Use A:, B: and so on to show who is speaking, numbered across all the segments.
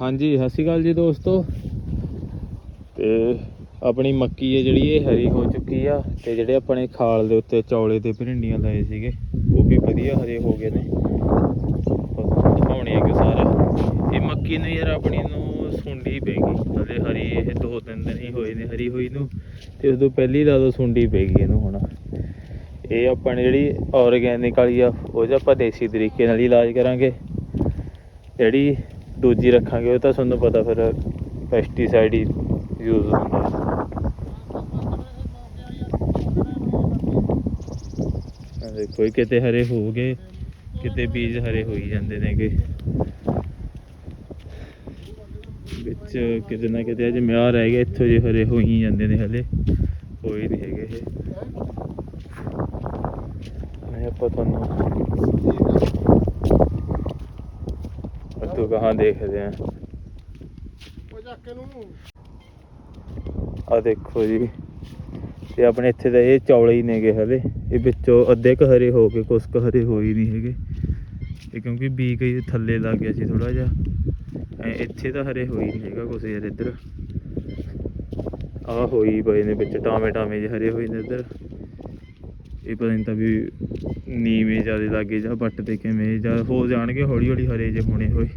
A: ਹਾਂਜੀ, ਸਤਿ ਸ਼੍ਰੀ ਅਕਾਲ ਜੀ ਦੋਸਤੋ। ਤੇ ਆਪਣੀ ਮੱਕੀ ਹੈ ਜਿਹੜੀ, ਇਹ ਹਰੀ ਹੋ ਚੁੱਕੀ ਆ ਤੇ ਜਿਹੜੇ ਆਪਣੇ ਖਾਲ ਦੇ ਉੱਤੇ ਚੌਲੇ ਤੇ ਭਿੰਡੀਆਂ ਲਾਏ ਸੀਗੇ, ਉਹ ਵੀ ਵਧੀਆ ਹਰੇ ਹੋ ਗਏ ਨੇ। ਦਿਖਾਉਣੇ ਆ ਕਿ ਸਾਰਾ। ਇਹ ਮੱਕੀ ਨੂੰ ਯਾਰ ਆਪਣੀ ਨੂੰ ਸੁੰਡੀ ਪੈ ਗਈ। ਹਲੇ ਹਰੀ ਇਹ ਦੋ ਤਿੰਨ ਦਿਨ ਹੀ ਹੋਏ ਨੇ ਹਰੀ ਹੋਈ ਨੂੰ, ਤੇ ਉਦੋਂ ਪਹਿਲੀ ਲਾ ਦੋ ਸੁੰਡੀ ਪੈ ਗਈ ਇਹਨੂੰ ਹੁਣ। ਇਹ ਆਪਾਂ ਜਿਹੜੀ ਆਰਗੈਨਿਕ ਵਾਲੀ ਆ, ਉਹ 'ਚ ਆਪਾਂ ਦੇਸੀ ਤਰੀਕੇ ਨਾਲ ਹੀ ਇਲਾਜ ਕਰਾਂਗੇ। ਜਿਹੜੀ ਦੂਜੀ ਰੱਖਾਂਗੇ, ਉਹ ਤਾਂ ਤੁਹਾਨੂੰ ਪਤਾ ਫਿਰ ਪੈਸਟੀਸਾਈਡ ਹੀ ਯੂਜ਼ ਹੁੰਦਾ। ਆ ਦੇਖੋ ਇਹ ਕਿਤੇ ਹਰੇ ਹੋ ਗਏ, ਕਿਤੇ ਬੀਜ ਹਰੇ ਹੋਈ ਜਾਂਦੇ ਨੇਗੇ। ਵਿੱਚ ਕਿਤੇ ਨਾ ਕਿਤੇ ਅਜੇ ਮਿਆਰ ਰਹਿ ਗਿਆ, ਇੱਥੋਂ ਜੇ ਹਰੇ ਹੋਈ ਜਾਂਦੇ ਨੇ ਹਲੇ ਕੋਈ ਨਹੀਂ ਹੈਗੇ ਇਹ। ਮੈਂ ਆਪਾਂ ਤੁਹਾਨੂੰ ਕਹਾਂ ਦੇਖਦੇ ਆਂ। ਆ ਦੇਖੋ ਜੀ ਤੇ ਆਪਣੇ ਇੱਥੇ ਤਾਂ ਇਹ ਚੌਲੇ ਹੀ ਨੇਗੇ ਹਲੇ। ਇਹ ਵਿੱਚੋਂ ਅੱਧੇ ਕੁ ਹਰੇ ਹੋ ਕੇ ਕੁਛ ਕੁ ਹਰੇ ਹੋਈ ਨਹੀਂ ਹੈਗੇ। ਇਹ ਕਿਉਂਕਿ ਬੀ ਕਈ ਥੱਲੇ ਲੱਗ ਗਿਆ ਸੀ ਥੋੜਾ ਜਿਹਾ। ਐ ਇੱਥੇ ਤਾਂ ਹਰੇ ਹੋਈ ਨਹੀਂ ਹੈਗਾ ਕੁਛ ਯਾਰ ਇੱਧਰ। ਆ ਹੋਈ ਪਏ ਨੇ ਵਿੱਚ ਟਾਵੇਂ ਟਾਵੇਂ ਜਿਹੇ ਹਰੇ ਹੋਏ ਨੇ ਇੱਧਰ। ਇਹ ਪਤਾ ਨਹੀਂ ਤਾਂ ਵੀ ਨੀਵੇਂ ਜ਼ਿਆਦਾ ਲੱਗੇ ਜਾਂ ਵੱਟ ਤੇ ਕਿਵੇਂ ਜਾਂ ਹੋ ਜਾਣਗੇ ਹੌਲੀ ਹੌਲੀ ਹਰੇ ਜੇ ਹੋਣੇ ਹੋਏ।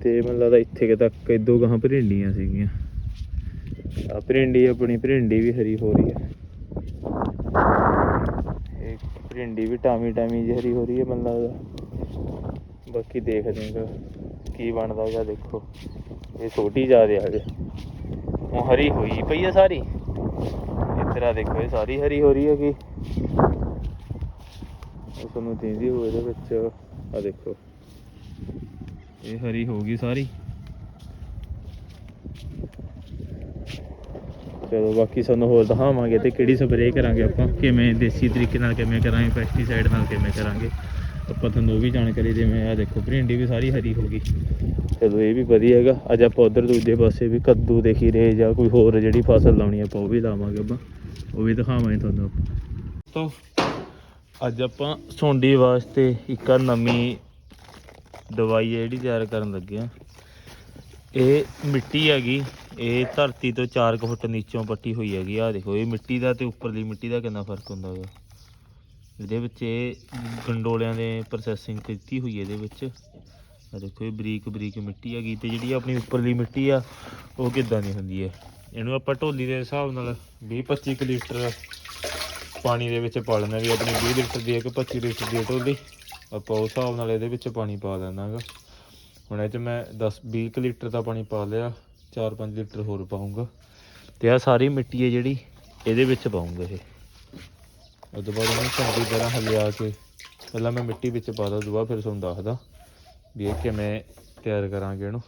A: ਤੇ ਮੈਨੂੰ ਲੱਗਦਾ ਇੱਥੇ ਕਿ ਤੱਕ ਇਦੋਂ ਗਾਹਾਂ ਭਰਿੰਡੀਆਂ ਸੀਗੀਆਂ। ਆ ਭਰਿੰਡੀ ਆਪਣੀ ਭਰਿੰਡੀ ਵੀ ਹਰੀ ਹੋ ਰਹੀ ਹੈ। ਇਹ ਭਰਿੰਡੀ ਵੀ ਟਾਮੀ ਟਾਮੀ ਜਿਹੀ ਹਰੀ ਹੋ ਰਹੀ ਹੈ ਮੈਨੂੰ ਲੱਗਦਾ। ਬਾਕੀ ਦੇਖਦੇ ਹਾਂ ਕੀ ਬਣਦਾ ਹੈਗਾ ਦੇਖੋ। ਇਹ ਛੋਟੀ ਜ਼ਿਆਦੇ ਆ ਜੇ ਉਹ ਹਰੀ ਹੋਈ ਪਈ ਆ ਸਾਰੀ। ਇੱਧਰ ਆ ਦੇਖੋ, ਇਹ ਸਾਰੀ ਹਰੀ ਹੋ ਰਹੀ ਹੈਗੀ। ਉਹ ਤੁਹਾਨੂੰ ਦਿੰਦੀ ਹੋਏ ਇਹਦੇ ਵਿੱਚ। ਆ ਦੇਖੋ। ਇਹ ਹਰੀ ਹੋ ਗਈ ਸਾਰੀ। ਚਲੋ, ਬਾਕੀ ਸਾਨੂੰ ਹੋਰ ਦਿਖਾਵਾਂਗੇ ਤੇ ਕਿਹੜੀ ਸਪਰੇਅ ਕਰਾਂਗੇ ਆਪਾਂ। ਕਿਵੇਂ ਦੇਸੀ ਤਰੀਕੇ ਨਾਲ ਕਿਵੇਂ ਕਰਾਂਗੇ ਪੈਸਟੀਸਾਈਡ ਨਾਲ ਕਿਵੇਂ ਕਰਾਂਗੇ। ਆਪਾਂ ਤੁਹਾਨੂੰ ਉਹ ਵੀ ਜਾਣਕਾਰੀ ਜਿਵੇਂ ਆ ਦੇਖੋ, ਭਿੰਡੀ ਵੀ ਸਾਰੀ ਹਰੀ ਹੋ ਗਈ। ਚਲੋ, ਇਹ ਵੀ ਵਧੀਆ ਹੈਗਾ। ਅੱਜ ਆਪਾਂ ਉਧਰ ਦੂਜੇ ਪਾਸੇ ਵੀ ਕੱਦੂ ਦੇ ਖੀਰੇ ਜਾਂ ਕੋਈ ਹੋਰ ਜਿਹੜੀ ਫਸਲ ਲਾਉਣੀ ਆਪਾਂ ਉਹ ਵੀ ਲਾਵਾਂਗੇ ਆਪਾਂ। ਉਹ ਵੀ ਦਿਖਾਵਾਂਗੇ ਤੁਹਾਨੂੰ ਆਪਾਂ। ਤੋਂ ਅੱਜ ਆਪਾਂ ਸੁੰਡੀ ਵਾਸਤੇ ਇੱਕ ਨਵੀਂ ਦਵਾਈ ਹੈ ਜਿਹੜੀ ਤਿਆਰ ਕਰਨ ਲੱਗੇ ਆ ਇਹ ਮਿੱਟੀ ਹੈਗੀ, ਇਹ ਧਰਤੀ ਤੋਂ 4 ਫੁੱਟ ਨੀਚੋਂ ਪੱਟੀ ਹੋਈ ਹੈਗੀ। ਆ ਦੇਖੋ, ਇਹ ਮਿੱਟੀ ਦਾ ਤੇ ਉੱਪਰਲੀ ਮਿੱਟੀ ਦਾ ਕਿੰਨਾ ਫ਼ਰਕ ਹੁੰਦਾ ਹੈਗਾ ਇਹਦੇ ਵਿੱਚ ਇਹ ਗੰਡੋਲਿਆਂ ਦੇ ਪ੍ਰੋਸੈਸਿੰਗ ਕੀਤੀ ਹੋਈ ਹੈ ਇਹਦੇ ਵਿੱਚ। ਆ ਦੇਖੋ, ਇਹ ਬਰੀਕ ਬਰੀਕ ਮਿੱਟੀ ਹੈਗੀ ਤੇ ਜਿਹੜੀ ਆਪਣੀ ਉੱਪਰਲੀ ਮਿੱਟੀ ਆ, ਉਹ ਕਿੱਦਾਂ ਦੀ ਹੁੰਦੀ ਹੈ। ਇਹਨੂੰ ਆਪਾਂ ਢੋਲੀ ਦੇ ਹਿਸਾਬ ਨਾਲ 20 25 ਲੀਟਰ ਪਾਣੀ ਦੇ ਵਿੱਚ ਪਾ ਲੈਣਾ ਵੀ ਆਪਣੀ 20 ਲੀਟਰ ਦੀ ਹੈ ਕਿ 25 ਲੀਟਰ ਦੀ ਹੈ ਢੋਲੀ ਆਪਾਂ ਉਸ ਹਿਸਾਬ ਨਾਲ ਇਹਦੇ ਵਿੱਚ ਪਾਣੀ ਪਾ ਦੇਣਾ ਹੈਗਾ। ਹੁਣ ਇਹ 'ਚ ਮੈਂ 10 20 ਲੀਟਰ ਦਾ ਪਾਣੀ ਪਾ ਲਿਆ 4-5 ਲੀਟਰ ਹੋਰ ਪਾਉਂਗਾ ਤੇ ਆ ਸਾਰੀ ਮਿੱਟੀ ਹੈ ਜਿਹੜੀ, ਇਹਦੇ ਵਿੱਚ ਪਾਉਂਗਾ ਇਹ। ਉਸ ਤੋਂ ਬਾਅਦ ਇਹਨੂੰ ਚੰਗੀ ਤਰ੍ਹਾਂ ਹਲਿਆ ਕੇ, ਪਹਿਲਾਂ ਮੈਂ ਮਿੱਟੀ ਵਿੱਚ ਪਾ ਦਾਂ ਦੁਬਾਰਾ ਫਿਰ ਤੁਹਾਨੂੰ ਦੱਸਦਾ ਵੀ ਇਹ ਕਿਵੇਂ ਤਿਆਰ ਕਰਾਂਗੇ ਇਹਨੂੰ।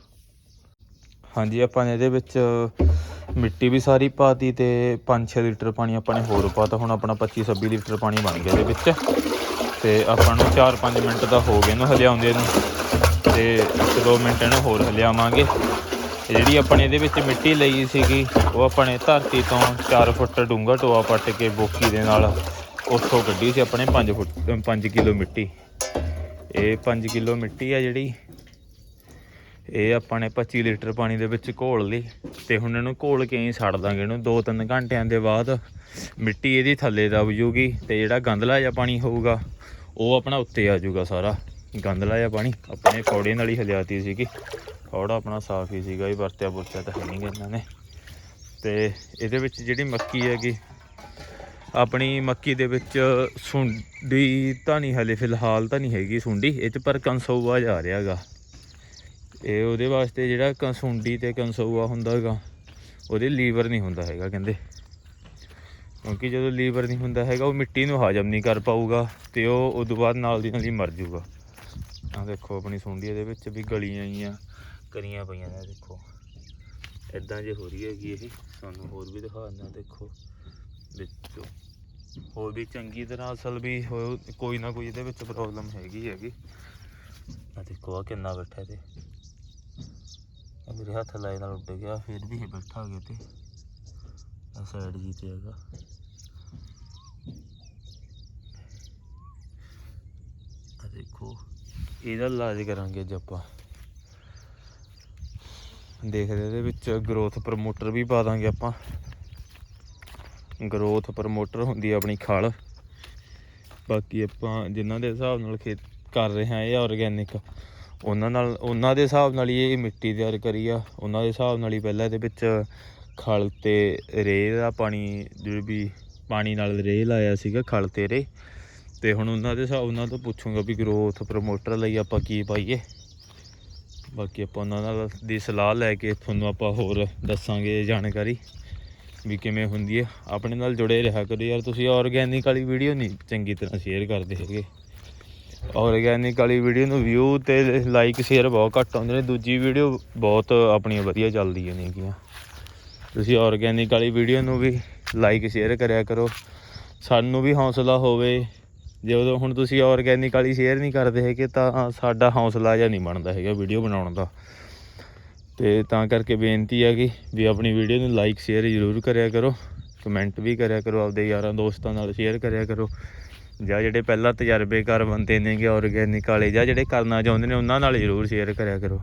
A: ਹਾਂਜੀ, ਆਪਾਂ ਨੇ ਇਹਦੇ ਵਿੱਚ ਮਿੱਟੀ ਵੀ ਸਾਰੀ ਪਾਤੀ ਤੇ 5-6 ਲੀਟਰ ਪਾਣੀ ਆਪਾਂ ਨੇ ਹੋਰ ਪਾਤਾ। ਹੁਣ ਆਪਣਾ 25-26 ਲੀਟਰ ਪਾਣੀ ਬਣ ਗਿਆ ਇਹਦੇ ਵਿੱਚ। ਤੇ ਆਪਾਂ ਨੂੰ 4-5 ਮਿੰਟ ਦਾ ਹੋ ਗਏ ਇਹਨੂੰ ਹਲਿਆਉਂਦੇ ਨੂੰ। ਤੇ 1-2 ਮਿੰਟ ਇਹਨੂੰ ਹੋਰ ਹਲਿਆਵਾਂਗੇ। ਤੇ ਜਿਹੜੀ ਆਪਣੇ ਇਹਦੇ ਵਿੱਚ ਮਿੱਟੀ ਲਈ ਸੀਗੀ, ਉਹ ਆਪਣੇ ਧਰਤੀ ਤੋਂ 4 ਫੁੱਟ ਡੂੰਘਾ ਟੋਆ ਪੱਟ ਕੇ ਬੋਕੀ ਦੇ ਨਾਲ ਉੱਥੋਂ ਕੱਢੀ ਸੀ। ਆਪਣੇ 5 ਫੁੱਟ 5 ਕਿਲੋ ਮਿੱਟੀ। ਇਹ 5 ਕਿਲੋ ਮਿੱਟੀ ਆ ਜਿਹੜੀ ਇਹ ਆਪਾਂ ਨੇ 25 ਲੀਟਰ ਪਾਣੀ ਦੇ ਵਿੱਚ ਘੋਲ ਲਈ ਤੇ ਹੁਣ ਇਹਨੂੰ ਘੋਲ ਕੇ ਹੀ ਛੱਡ ਦਾਂਗੇ ਇਹਨੂੰ 2-3 ਘੰਟਿਆਂ ਦੇ ਬਾਅਦ। ਮਿੱਟੀ ਇਹਦੀ ਥੱਲੇ ਦਬ ਜੂਗੀ ਤੇ ਜਿਹੜਾ ਗੰਦਲਾ ਜਿਹਾ ਪਾਣੀ ਹੋਊਗਾ, ਉਹ ਆਪਣਾ ਉੱਤੇ ਆ ਜਾਊਗਾ ਸਾਰਾ। ਗੰਦਲਾ ਜਿਹਾ ਪਾਣੀ ਆਪਣੇ ਫੌੜੇ ਨਾਲ ਹੀ ਹਲਿਆਤੀ ਸੀਗੀ। ਫੌੜਾ ਆਪਣਾ ਸਾਫ਼ ਹੀ ਸੀਗਾ, ਇਹ ਵਰਤਿਆ ਵਰਤਿਆ ਤਾਂ ਹੈ ਨਹੀਂ ਇਹਨਾਂ ਨੇ। ਤੇ ਇਹਦੇ ਵਿੱਚ ਜਿਹੜੀ ਮੱਕੀ ਹੈਗੀ, ਆਪਣੀ ਮੱਕੀ ਦੇ ਵਿੱਚ ਸੁੰਡੀ ਤਾਂ ਨਹੀਂ ਹਲੇ, ਫਿਲਹਾਲ ਤਾਂ ਨਹੀਂ ਹੈਗੀ ਸੁੰਡੀ। ਇਹ 'ਚ ਪਰ ਕੰਸੋਆ ਜਾ ਰਿਹਾ ਹੈਗਾ ਇਹ ਉਹਦੇ ਵਾਸਤੇ ਜਿਹੜਾ ਕੰਸੁੰਡੀ ਤੇ ਕੰਸੋਆ ਹੁੰਦਾ ਹੈਗਾ, ਉਹਦੇ ਲੀਵਰ ਨਹੀਂ ਹੁੰਦਾ ਹੈਗਾ ਕਹਿੰਦੇ। ਕਿਉਂਕਿ ਜਦੋਂ ਲੀਵਰ ਨਹੀਂ ਹੁੰਦਾ ਹੈਗਾ, ਉਹ ਮਿੱਟੀ ਨੂੰ ਹਾਜ਼ਮ ਨਹੀਂ ਕਰ ਪਾਊਗਾ ਤੇ ਉਹ ਉਦੋਂ ਬਾਅਦ ਨਾਲ ਦੀ ਨਾਲ ਹੀ ਮਰ ਜਾਊਗਾ ਆ ਦੇਖੋ ਆਪਣੀ ਸੁੰਡੀ ਇਹਦੇ ਵਿੱਚ ਵੀ ਗਲੀਆਂ ਆਈਆਂ ਕਰੀਆਂ ਪਈਆਂ ਨੇ, ਦੇਖੋ। ਇਦਾਂ ਜੇ ਹੋ ਰਹੀ ਹੈਗੀ ਇਹ ਤੁਹਾਨੂੰ ਹੋਰ ਵੀ ਦਿਖਾ ਦਿੰਦਾ ਦੇਖੋ। ਵਿੱਚੋਂ। ਹੋਰ ਵੀ ਚੰਗੀ ਤਰ੍ਹਾਂ ਅਸਲ ਵੀ ਹੋ- ਕੋਈ ਨਾ ਕੋਈ ਇਹਦੇ ਵਿੱਚ ਪ੍ਰੋਬਲਮ ਹੈਗੀ ਹੈਗੀ। ਆ ਦੇਖੋ ਆ ਕਿੰਨਾ ਬੈਠਾ ਤੇ ਆ ਮੇਰੇ ਹੱਥ ਲਾਏ ਨਾਲ ਉੱਡ ਗਿਆ, ਫਿਰ ਵੀ ਇਹ ਬੈਠਾ ਗਿਆ ਤੇ। ਆ ਸਾਈਡ ਜੀ ਤੇ ਹੈਗਾ। ਆ ਦੇਖੋ, ਇਹਦਾ ਇਲਾਜ ਕਰਾਂਗੇ ਅੱਜ ਆਪਾਂ। ਦੇਖਦੇ ਇਹਦੇ ਵਿੱਚ ਗਰੋਥ ਪ੍ਰਮੋਟਰ ਵੀ ਪਾ ਦਾਂਗੇ ਆਪਾਂ। ਗਰੋਥ ਪ੍ਰਮੋਟਰ ਹੁੰਦੀ ਆ ਆਪਣੀ ਖਲ। ਬਾਕੀ ਆਪਾਂ ਜਿਨ੍ਹਾਂ ਦੇ ਹਿਸਾਬ ਨਾਲ ਖੇਤ ਕਰ ਰਹੇ ਹਾਂ, ਇਹ ਆਰਗੈਨਿਕ ਉਹਨਾਂ ਨਾਲ, ਉਹਨਾਂ ਦੇ ਹਿਸਾਬ ਨਾਲ ਹੀ ਇਹ ਮਿੱਟੀ ਤਿਆਰ ਕਰੀ ਆ। ਉਹਨਾਂ ਦੇ ਹਿਸਾਬ ਨਾਲ ਹੀ ਪਹਿਲਾਂ ਇਹਦੇ ਵਿੱਚ ਖਲ ਤੇ ਰੇਹ ਦਾ ਪਾਣੀ, ਜਿਹੜੀ ਵੀ ਪਾਣੀ ਨਾਲ ਰੇਹ ਲਾਇਆ ਸੀਗਾ, ਖਲ ਤੇ ਰੇਹ। ਤੇ ਹੁਣ ਉਹਨਾਂ ਦੇ ਹਿਸਾਬ ਉਹਨਾਂ ਤੋਂ ਪੁੱਛੂੰਗਾ ਵੀ ਗਰੋਥ ਪ੍ਰਮੋਟਰ ਲਈ ਆਪਾਂ ਕੀ ਪਾਈਏ। ਬਾਕੀ ਆਪਾਂ ਉਹਨਾਂ ਨਾਲ ਦੀ ਸਲਾਹ ਲੈ ਕੇ ਤੁਹਾਨੂੰ ਆਪਾਂ ਹੋਰ ਦੱਸਾਂਗੇ ਜਾਣਕਾਰੀ ਵੀ ਕਿਵੇਂ ਹੁੰਦੀ ਹੈ ਆਪਣੇ ਨਾਲ ਜੁੜੇ ਰਿਹਾ ਕਰੋ ਯਾਰ, ਤੁਸੀਂ ਆਰਗੈਨਿਕ ਵਾਲੀ ਵੀਡੀਓ ਨਹੀਂ ਚੰਗੀ ਤਰ੍ਹਾਂ ਸ਼ੇਅਰ ਕਰਦੇ ਹੈਗੇ। ਆਰਗੈਨਿਕ ਵਾਲੀ ਵੀਡੀਓ ਨੂੰ ਵਿਊ ਤੇ ਲਾਈਕ ਸ਼ੇਅਰ ਬਹੁਤ ਘੱਟ ਆਉਂਦੇ ਨੇ। ਦੂਜੀ ਵੀਡੀਓ ਬਹੁਤ ਆਪਣੀਆਂ ਵਧੀਆ ਚੱਲਦੀਆਂ ਨੇਗੀਆਂ। ਤੁਸੀਂ ਆਰਗੈਨਿਕ ਵਾਲੀ ਵੀਡੀਓ ਨੂੰ ਵੀ ਲਾਈਕ ਸ਼ੇਅਰ ਕਰਿਆ ਕਰੋ। ਸਾਨੂੰ ਵੀ ਹੌਸਲਾ ਹੋਵੇ। ਜਦੋਂ ਹੁਣ ਤੁਸੀਂ ਆਰਗੈਨਿਕ ਵਾਲੀ ਸ਼ੇਅਰ ਨਹੀਂ ਕਰਦੇ ਹੈਗੇ, ਤਾਂ ਸਾਡਾ ਹੌਸਲਾ ਜਾਂ ਨਹੀਂ ਬਣਦਾ ਹੈਗਾ ਵੀਡੀਓ ਬਣਾਉਣ ਦਾ। ਤੇ ਤਾਂ ਕਰਕੇ ਬੇਨਤੀ ਹੈ ਕਿ ਵੀ ਆਪਣੀ ਵੀਡੀਓ ਨੂੰ ਲਾਈਕ ਸ਼ੇਅਰ ਜ਼ਰੂਰ ਕਰਿਆ ਕਰੋ। ਕਮੈਂਟ ਵੀ ਕਰਿਆ ਕਰੋ, ਆਪਦੇ ਯਾਰਾਂ ਦੋਸਤਾਂ ਨਾਲ ਸ਼ੇਅਰ ਕਰਿਆ ਕਰੋ। ਜਾਂ ਜਿਹੜੇ ਪਹਿਲਾਂ ਤਜਰਬੇਕਾਰ ਬੰਦੇ ਨੇਗੇ ਆਰਗੈਨਿਕ ਵਾਲੇ ਜਾਂ ਜਿਹੜੇ ਕਰਨਾ ਚਾਹੁੰਦੇ ਨੇ, ਉਹਨਾਂ ਨਾਲ ਜ਼ਰੂਰ ਸ਼ੇਅਰ ਕਰਿਆ ਕਰੋ।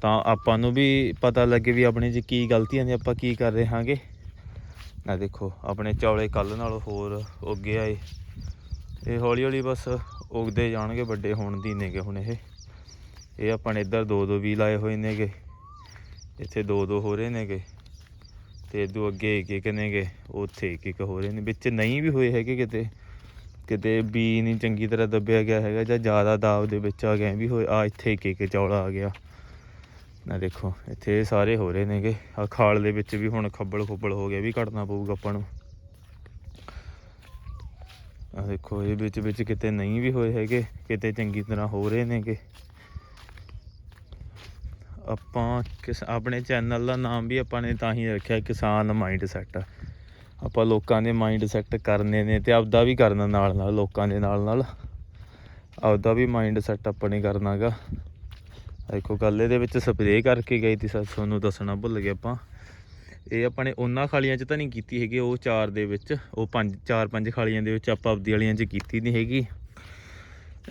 A: ਤਾਂ ਆਪਾਂ ਨੂੰ ਵੀ ਪਤਾ ਲੱਗੇ ਵੀ ਆਪਣੇ 'ਚ ਕੀ ਗਲਤੀਆਂ ਨੇ, ਆਪਾਂ ਕੀ ਕਰ ਰਹੇ ਹਾਂਗੇ। ਆ ਦੇਖੋ, ਆਪਣੇ ਚੌਲੇ ਕੱਲ ਨਾਲੋਂ ਹੋਰ ਉੱਗੇ ਆਏ। ਇਹ ਹੌਲੀ ਹੌਲੀ ਬਸ ਉਗਦੇ ਜਾਣਗੇ, ਵੱਡੇ ਹੋਣ ਦੀ ਨੇਗੇ ਹੁਣ ਇਹ। ਇਹ ਆਪਾਂ ਨੇ ਇੱਧਰ ਦੋ ਦੋ ਵੀ ਲਾਏ ਹੋਏ ਨੇਗੇ। ਇੱਥੇ ਦੋ ਦੋ ਹੋ ਰਹੇ ਨੇਗੇ। ਤੇ ਇਦੋਂ ਅੱਗੇ ਇੱਕ ਇੱਕ ਨੇਗੇ, ਉੱਥੇ ਇੱਕ ਇੱਕ ਹੋ ਰਹੇ ਨੇ। ਵਿੱਚ ਨਹੀਂ ਵੀ ਹੋਏ ਹੈਗੇ ਕਿਤੇ। ਕਿਤੇ ਬੀ ਨਹੀਂ ਚੰਗੀ ਤਰ੍ਹਾਂ ਦੱਬਿਆ ਗਿਆ ਹੈਗਾ ਜਾਂ ਜ਼ਿਆਦਾ ਦਾਬ ਦੇ ਵਿੱਚ ਆ ਗਏ ਵੀ ਹੋਇਆ ਆ ਇੱਥੇ ਇੱਕ ਇੱਕ ਚੌਲਾ ਆ ਗਿਆ। ਨਾ ਦੇਖੋ, ਇੱਥੇ ਇਹ ਸਾਰੇ ਹੋ ਰਹੇ ਨੇਗੇ। ਆ ਖਾਲ ਦੇ ਵਿੱਚ ਵੀ ਹੁਣ ਖੱਬਲ ਖੁੱਬਲ ਹੋ ਗਿਆ, ਵੀ ਕੱਢਣਾ ਪਊਗਾ ਆਪਾਂ ਨੂੰ। ਆ ਦੇਖੋ, ਇਹ ਵਿੱਚ ਵਿੱਚ ਕਿਤੇ ਨਹੀਂ ਵੀ ਹੋਏ ਹੈਗੇ, ਕਿਤੇ ਚੰਗੀ ਤਰ੍ਹਾਂ ਹੋ ਰਹੇ ਨੇਗੇ। ਆਪਾਂ ਕਿਸ, ਆਪਣੇ ਚੈਨਲ ਦਾ ਨਾਮ ਵੀ ਆਪਾਂ ਨੇ ਤਾਂ ਹੀ ਰੱਖਿਆ, ਕਿਸਾਨ ਮਾਈਂਡ ਸੈੱਟ ਆਪਾਂ ਲੋਕਾਂ ਦੇ ਮਾਈਂਡ ਸੈੱਟ ਕਰਨੇ ਨੇ ਤੇ ਆਪਦਾ ਵੀ ਕਰਨਾ ਨਾਲ ਨਾਲ, ਲੋਕਾਂ ਦੇ ਨਾਲ ਨਾਲ। ਆਪਦਾ ਵੀ ਮਾਈਂਡ ਸੈੱਟ ਆਪਾਂ ਨੇ ਕਰਨਾਗਾ ਦੇਖੋ ਗੱਲ ਇਹਦੇ ਵਿੱਚ ਸਪਰੇਅ ਕਰਕੇ ਗਈ ਤੀ ਸੱਚ ਤੁਹਾਨੂੰ ਦੱਸਣਾ ਭੁੱਲ ਗਏ ਆਪਾਂ। ਇਹ ਆਪਾਂ ਨੇ ਉਹਨਾਂ ਖਾਲੀਆਂ 'ਚ ਤਾਂ ਨਹੀਂ ਕੀਤੀ ਹੈਗੀ, ਉਹ ਚਾਰ ਦੇ ਵਿੱਚ, ਉਹ ਪੰਜ, ਚਾਰ ਪੰਜ ਖਾਲੀਆਂ ਦੇ ਵਿੱਚ ਆਪਾਂ ਆਪਦੀ ਵਾਲੀਆਂ 'ਚ ਕੀਤੀ ਨਹੀਂ ਹੈਗੀ।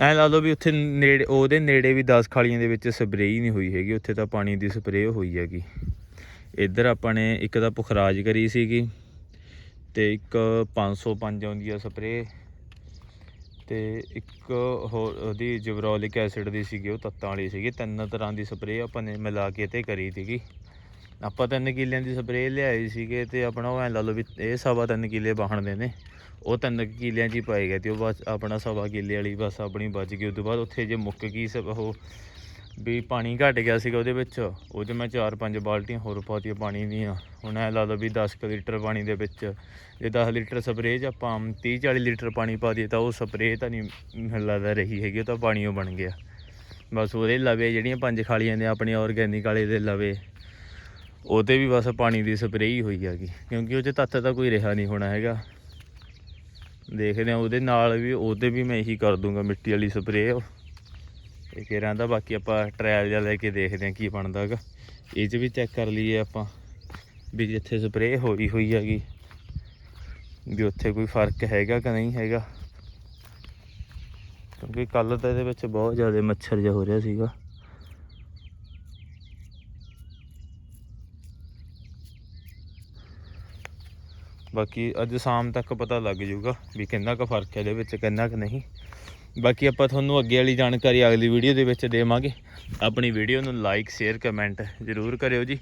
A: ਐ ਲਾ ਲਓ ਵੀ ਉੱਥੇ ਨੇੜੇ, ਉਹਦੇ ਨੇੜੇ ਵੀ 10 ਖਾਲੀਆਂ ਦੇ ਵਿੱਚ ਸਪਰੇਅ ਹੀ ਨਹੀਂ ਹੋਈ ਹੈਗੀ, ਉੱਥੇ ਤਾਂ ਪਾਣੀ ਦੀ ਸਪਰੇਅ ਹੋਈ ਹੈਗੀ। ਇੱਧਰ ਆਪਾਂ ਨੇ ਇੱਕ ਤਾਂ ਪੁਖਰਾਜ ਕਰੀ ਸੀਗੀ। ਤੇ ਇੱਕ 505 ਆਉਂਦੀ ਆ ਸਪਰੇਅ ਤੇ ਇੱਕ ਹੋਰ ਉਹਦੀ ਜਿਬਰੋਲਿਕ ਐਸਿਡ ਦੀ ਸੀਗੀ, ਉਹ ਤੱਤਾਂ ਵਾਲੀ ਸੀਗੀ। ਤਿੰਨ ਤਰ੍ਹਾਂ ਦੀ ਸਪਰੇਅ ਆਪਾਂ ਨੇ ਮਿਲਾ ਕੇ ਤੇ ਕਰੀ ਸੀਗੀ। ਆਪਾਂ ਤਿੰਨ ਕਿੱਲਿਆਂ ਦੀ ਸਪਰੇਅ ਲਿਆਈ ਸੀਗੇ ਤੇ ਆਪਣਾ ਉਹ ਐ ਲਾ ਲਓ ਵੀ ਇਹ ਸਵਾ ਤਿੰਨ ਕਿੱਲੇ ਬਾਹਣਦੇ ਨੇ। ਉਹ ਤਿੰਨ ਕੁ ਕਿੱਲਿਆਂ 'ਚ ਹੀ ਪਾਏ ਗਏ ਤੇ ਉਹ ਬਸ ਆਪਣਾ ਸਵਾ ਕਿੱਲੇ ਵਾਲੀ ਬਸ ਆਪਣੀ ਬਚ ਗਈ। ਉਸ ਤੋਂ ਬਾਅਦ ਉੱਥੇ ਜੇ ਮੁੱਕ ਗਈ ਸ ਉਹ ਵੀ ਪਾਣੀ ਘਟ ਗਿਆ ਸੀਗਾ ਉਹਦੇ ਵਿੱਚ। ਉਹ 'ਚ ਮੈਂ ਚਾਰ ਪੰਜ ਬਾਲਟੀਆਂ ਹੋਰ ਪਾਤੀਆਂ ਪਾਣੀ ਦੀਆਂ। ਹੁਣ ਐ ਲਾ ਲਓ ਵੀ 10 ਕੁ ਲੀਟਰ ਪਾਣੀ ਦੇ ਵਿੱਚ। ਜੇ 10 ਲੀਟਰ ਸਪਰੇਅ 'ਚ ਆਪਾਂ 30 40 ਲੀਟਰ ਪਾਣੀ ਪਾ ਦਈਏ ਤਾਂ ਉਹ ਸਪਰੇਅ ਤਾਂ ਨਹੀਂ ਮੈਨੂੰ ਲੱਗਦਾ ਰਹੀ ਹੈਗੀ, ਉਹ ਤਾਂ ਪਾਣੀ ਉਹ ਬਣ ਗਿਆ। ਬਸ ਉਹਦੇ ਲਵੇ ਜਿਹੜੀਆਂ ਪੰਜ ਖਾਲੀਆਂ ਨੇ ਆਪਣੀ ਆਰਗੈਨਿਕ ਵਾਲੇ ਦੇ ਲਵੇ ਉਹਤੇ ਵੀ ਬਸ ਪਾਣੀ ਦੀ ਸਪਰੇਅ ਹੀ ਹੋਈ ਹੈਗੀ। ਕਿਉਂਕਿ ਉਹ 'ਚ ਤੱਤ ਤਾਂ ਕੋਈ ਰਿਹਾ ਨਹੀਂ ਹੋਣਾ ਹੈਗਾ। ਦੇਖਦੇ ਆ ਉਹਦੇ ਨਾਲ ਵੀ, ਉਹਦੇ ਵੀ ਮੈਂ ਇਹੀ ਕਰ ਦੂੰਗਾ ਮਿੱਟੀ ਵਾਲੀ ਸਪਰੇਅ। ਇਹ ਕਿ ਰਹਿੰਦਾ, ਬਾਕੀ ਆਪਾਂ ਟ੍ਰਾਇਲ ਜਿਹਾ ਲੈ ਕੇ ਦੇਖਦੇ ਆ ਕੀ ਬਣਦਾ ਹੈਗਾ। ਇਹ 'ਚ ਵੀ ਚੈੱਕ ਕਰ ਲਈਏ ਆਪਾਂ ਵੀ ਜਿੱਥੇ ਸਪਰੇਅ ਹੋਈ ਹੋਈ ਹੈਗੀ, ਵੀ ਉੱਥੇ ਕੋਈ ਫ਼ਰਕ ਹੈਗਾ ਕਿ ਨਹੀਂ ਹੈਗਾ। ਕਿਉਂਕਿ ਕੱਲ ਤਾਂ ਇਹਦੇ ਵਿੱਚ ਬਹੁਤ ਜ਼ਿਆਦਾ ਮੱਛਰ ਜਿਹਾ ਹੋ ਰਿਹਾ ਸੀਗਾ। ਬਾਕੀ ਅੱਜ ਸ਼ਾਮ ਤੱਕ ਪਤਾ ਲੱਗ ਜਾਊਗਾ ਵੀ ਕਿੰਨਾ ਕੁ ਫ਼ਰਕ ਹੈ ਇਹਦੇ ਵਿੱਚ, ਕਿੰਨਾ ਕੁ ਨਹੀਂ। ਬਾਕੀ ਆਪਾਂ ਤੁਹਾਨੂੰ ਅੱਗੇ ਵਾਲੀ ਜਾਣਕਾਰੀ ਅਗਲੀ ਵੀਡੀਓ ਦੇ ਵਿੱਚ ਦੇਵਾਂਗੇ। ਆਪਣੀ ਵੀਡੀਓ ਨੂੰ ਲਾਈਕ ਸ਼ੇਅਰ ਕਮੈਂਟ ਜ਼ਰੂਰ ਕਰਿਓ ਜੀ।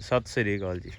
A: ਸਤਿ ਸ੍ਰੀ ਅਕਾਲ ਜੀ।